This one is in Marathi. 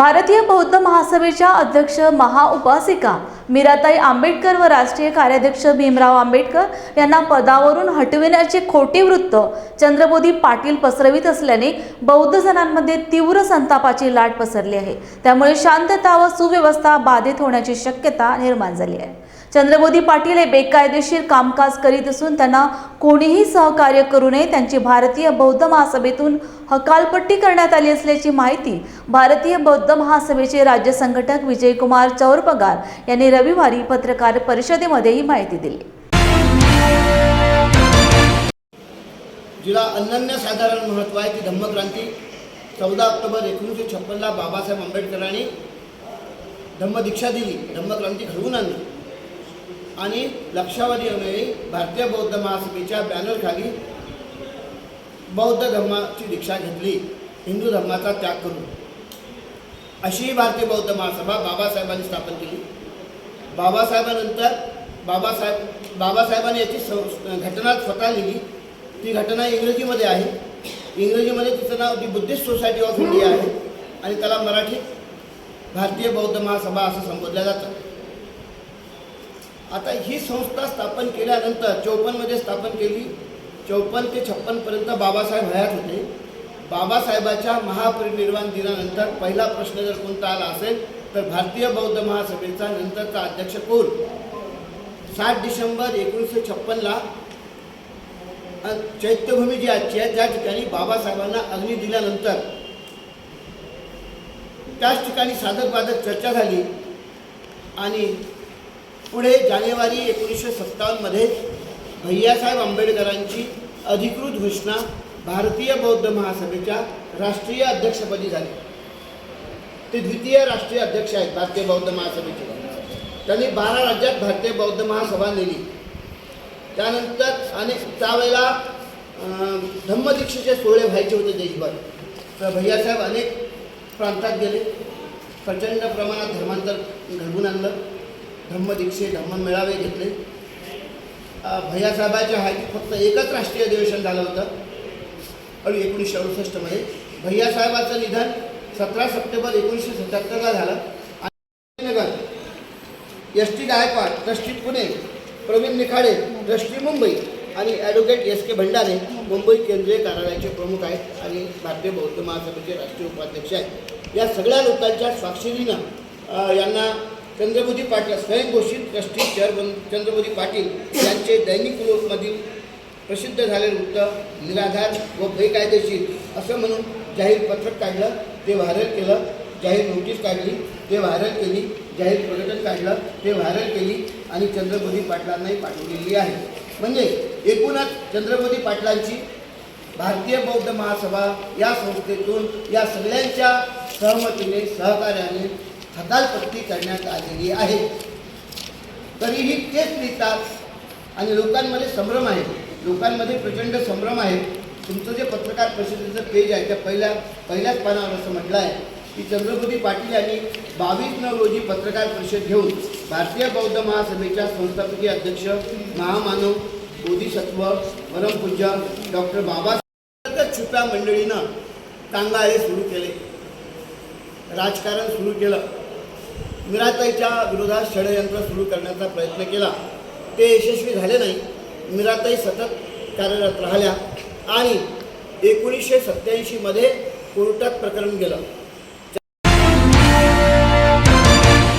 भारतीय बौद्ध महासभेच्या अध्यक्ष महाउपासिका मीराताई आंबेडकर व राष्ट्रीय कार्याध्यक्ष भीमराव आंबेडकर यांना पदावरून हटविण्याचे खोटे वृत्त चंद्रबोधी पाटील पसरवित असल्याने बौद्ध जणांमध्ये तीव्र संतापाची लाट पसरली आहे. त्यामुळे शांतता व सुव्यवस्था बाधित होण्याची शक्यता निर्माण झाली आहे. चंद्रबोधी पाटील हे बेकायदेशीर कामकाज करीत असून त्यांना कोणीही सहकार्य करू नये त्यांची भारतीय बौद्ध महासभेतून हकालपट्टी करण्यात आली असल्याची माहिती भारतीय बौद्ध महासभेचे राज्य संघटक विजयकुमार चौरपगार यांनी रविवारी पत्रकार परिषदेमध्ये ही माहिती दिली. जिला अनन्य साधारण महत्त्व आहे ती धम्मक्रांती चौदा ऑक्टोबर एकोणीसशे छप्पनला बाबासाहेब आंबेडकरांनी धम्मदीक्षा दिली धम्मक्रांती घडवून आणली. आणि लक्षावधी होणारी भारतीय बौद्ध महासभेच्या बॅनरखाली बौद्ध धर्माची दीक्षा घेतली. हिंदू धर्माचा त्याग करून. अशी भारतीय बौद्ध महासभा बाबासाहेबांनी स्थापन केली. बाबासाहेबानंतर बाबासाहेब बाबासाहेबांनी याची सं घटना स्वतः लिहिली. ती घटना इंग्रजीमध्ये आहे. इंग्रजीमध्ये तिचं नाव the Buddhist society of India आहे. आणि त्याला मराठीत भारतीय बौद्ध महासभा असं संबोधलं जातं. आता ही संस्था स्थापन केल्यानंतर चौपन्नमध्ये स्थापन केली. चौपन्न ते छप्पनपर्यंत बाबासाहेब हयात होते. बाबासाहेबाच्या महापरिनिर्वाण दिनानंतर पहिला प्रश्न जर कोणता आला असेल तर भारतीय बौद्ध महासभेचा नंतरचा अध्यक्ष कोण? सात डिसेंबर एकोणीसशे छप्पनला चैत्यभूमी जी आजची आहे त्या ठिकाणी बाबासाहेबांना अग्नी दिल्यानंतर त्याच ठिकाणी साधक बाधक चर्चा झाली. आणि पुढे जानेवारी एकोणीसशे सत्तावन्नमध्ये भैयासाहेब आंबेडकरांची अधिकृत घोषणा भारतीय बौद्ध महासभेच्या राष्ट्रीय अध्यक्षपदी झाली. ते द्वितीय राष्ट्रीय अध्यक्ष आहेत भारतीय बौद्ध महासभेचे. त्यांनी बारा राज्यात भारतीय बौद्ध महासभा नेली. त्यानंतर अनेक त्यावेळेला धम्मदीक्षेचे सोहळे व्हायचे होते देशभर. तर भैयासाहेब अनेक प्रांतात गेले. प्रचंड प्रमाणात धर्मांतर घडवून आणलं. धम्मदीक्षे धम्म मेळावे घेतले. अं, भैयासाहेबाच्या हाती फक्त एकच राष्ट्रीय अधिवेशन झालं होतं. आणि एकोणीसशे अडुसष्टमध्ये भैयासाहेबाचं निधन सतरा सप्टेंबर एकोणीसशे सत्याहत्तरला झालं. आणि Nagar S T Gaikwad trustee Pune Pravin Nikhade trustee Mumbai आणि advocate S K Bhandare Mumbai केंद्रीय कार्यालयाचे प्रमुख आहेत आणि भारतीय बौद्ध महासभेचे राष्ट्रीय उपाध्यक्ष आहेत. या सगळ्या लोकांच्या स्वाक्षरीनं यांना चंद्रबोधी पाटील स्वयंघोषित ट्रस्टी चेअरमन चंद्रबोधी पाटील यांचे दैनिक लोकमधील प्रसिद्ध झालेले वृत्त निराधार व बेकायदेशीर असं म्हणून जाहीर पत्रक काढलं ते व्हायरल केलं जाहीर नोटीस काढली ते व्हायरल केली जाहीर प्रकटन काढलं ते व्हायरल केली आणि चंद्रबोधी पाटलांनाही पाठवलेली आहे. म्हणजे एकूणच चंद्रबोधी पाटलांची भारतीय बौद्ध महासभा या संस्थेतून या सगळ्यांच्या सहमतीने सहकार्याने हकालपट्टी करण्यात आलेली आहे. तरीही तेच लिहितात आणि लोकांमध्ये संभ्रम आहे. लोकांमध्ये प्रचंड संभ्रम आहे. तुमचं जे पत्रकार परिषदेचं पेज आहे त्या पहिल्या पहिल्याच पानावर असं म्हटलं आहे की चंद्रभूती पाटील यांनी बावीस नऊ रोजी पत्रकार परिषद घेऊन भारतीय बौद्ध महासभेच्या संस्थापकीय अध्यक्ष महामानव बोधिसत्व परमपूज्य डॉक्टर बाबासाहेब छुप्या मंडळीनं टांगाळे सुरू केले. राजकारण सुरू केलं. मिराताईच्या विरोधात षडयंत्र सुरू करण्याचा प्रयत्न केला. ते यशस्वी झाले नाही. मिराताई सतत कार्यरत राहिल्या आणि एकोणीसशे सत्त्याऐंशीमध्ये कोर्टात प्रकरण गेलं.